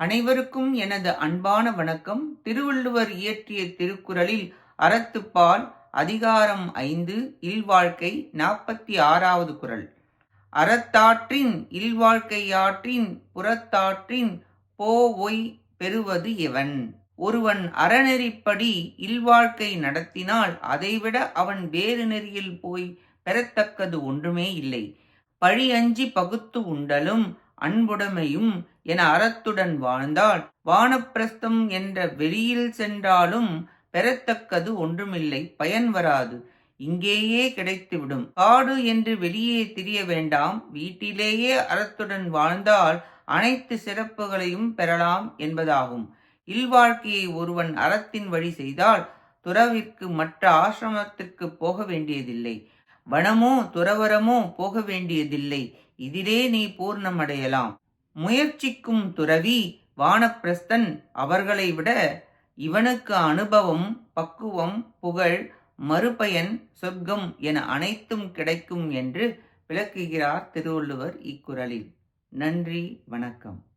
அனைவருக்கும் எனது அன்பான வணக்கம். திருவள்ளுவர் இயற்றிய திருக்குறளில் அறத்துப்பால் அதிகாரம் ஐந்து இல்வாழ்க்கை நாற்பத்தி ஆறாவது குறள். அறத்தாற்றின் இல்வாழ்க்கையாற்றின் புறத்தாற்றின் போ ஒய் பெறுவது எவன்? ஒருவன் அறநெறிப்படி இல்வாழ்க்கை நடத்தினால் அதைவிட அவன் வேறு நெறியில் போய் பெறத்தக்கது ஒன்றுமே இல்லை. பழி அஞ்சி பகுத்து உண்டலும் அன்புடைமையும் என அறத்துடன் வாழ்ந்தால் வானப்பிரஸ்தம் என்ற வெளியில் சென்றாலும் பெறத்தக்கது ஒன்றுமில்லை பயன் வராது. இங்கேயே கிடைத்துவிடும். காடு என்று வெளியே திரிய வேண்டாம். வீட்டிலேயே அறத்துடன் வாழ்ந்தால் அனைத்து சிறப்புகளையும் பெறலாம் என்பதாகும். இல்வாழ்க்கையை ஒருவன் அறத்தின் வழி செய்தால் துறவிற்கு மற்ற ஆசிரமத்திற்கு போக வேண்டியதில்லை. வனமோ துறவரமோ போக வேண்டியதில்லை. இதிலே நீ பூர்ணமடையலாம். முயற்சிக்கும் துறவி வானப்பிரஸ்தன் அவர்களை விட இவனுக்கு அனுபவம் பக்குவம் புகழ் மறுபயன் சொர்க்கம் என அனைத்தும் கிடைக்கும் என்று விளக்குகிறார் திருவள்ளுவர் இக்குறளில். நன்றி வணக்கம்.